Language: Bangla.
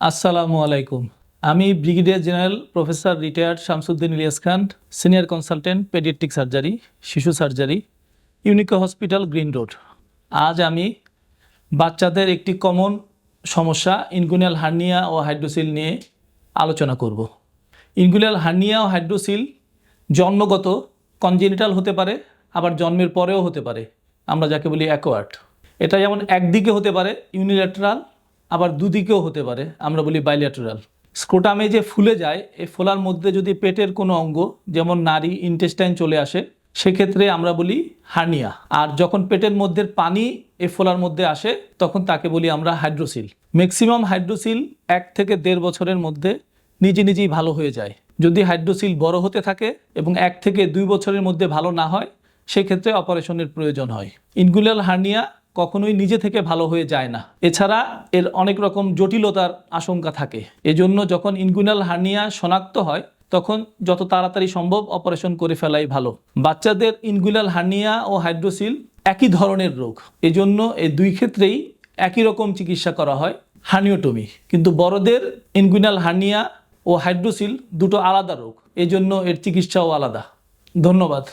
আসসালামু আলাইকুম। আমি brigadier general professor retired Shamsuddin Ilyas Khan, senior consultant paediatric surgery, শিশু surgery, Unico hospital Green Road. আজ আমি বাচ্চাদের একটি কমন সমস্যা, ইনগুনিয়াল হার্নিয়া ও হাইড্রোসিল নিয়ে আলোচনা করব। ইনগুনিয়াল হার্নিয়া ও হাইড্রোসিল জন্মগত কনজেনিটাল হতে পারে, আবার জন্মের পরেও হতে পারে। আমরা যাকে বলি অ্যাকোয়ার্ড। এটা যেমন একদিকে হতে পারে, ইউনিল্যাটারাল আবার দুদিকেও হতে পারে, আমরা বলি বাইল্যাটারাল স্ক্রোটামে যে ফুলে যায়, এই ফোলার মধ্যে যদি পেটের কোনো অঙ্গ, যেমন নারী ইন্টেস্টাইন চলে আসে, সেক্ষেত্রে আমরা বলি হার্নিয়া। আর যখন পেটের মধ্যে পানি এ ফোলার মধ্যে আসে, তখন তাকে বলি আমরা হাইড্রোসিল ম্যাক্সিমাম হাইড্রোসিল এক থেকে দেড় বছরের মধ্যে নিজে নিজেই ভালো হয়ে যায়। যদি হাইড্রোসিল বড় হতে থাকে এবং এক থেকে দুই বছরের মধ্যে ভালো না হয়, সেক্ষেত্রে অপারেশনের প্রয়োজন হয়। ইনগুলাল হার্নিয়া কখনোই নিজে থেকে ভালো হয়ে যায় না। এছাড়া এর অনেক রকম জটিলতার আশঙ্কা থাকে। এজন্য যখন ইনগুনাল হার্নিয়া শনাক্ত হয়, তখন যত তাড়াতাড়ি সম্ভব অপারেশন করে ফেলাই ভালো। বাচ্চাদের ইনগুলাল হার্নিয়া ও হাইড্রোসিল একই ধরনের রোগ। এজন্য এই দুই ক্ষেত্রেই একই রকম চিকিৎসা করা হয় হার্নিওটমি। কিন্তু বড়দের ইনগুইনাল হার্নিয়া ও হাইড্রোসিল দুটো আলাদা রোগ। এজন্য এর চিকিৎসাও আলাদা। ধন্যবাদ।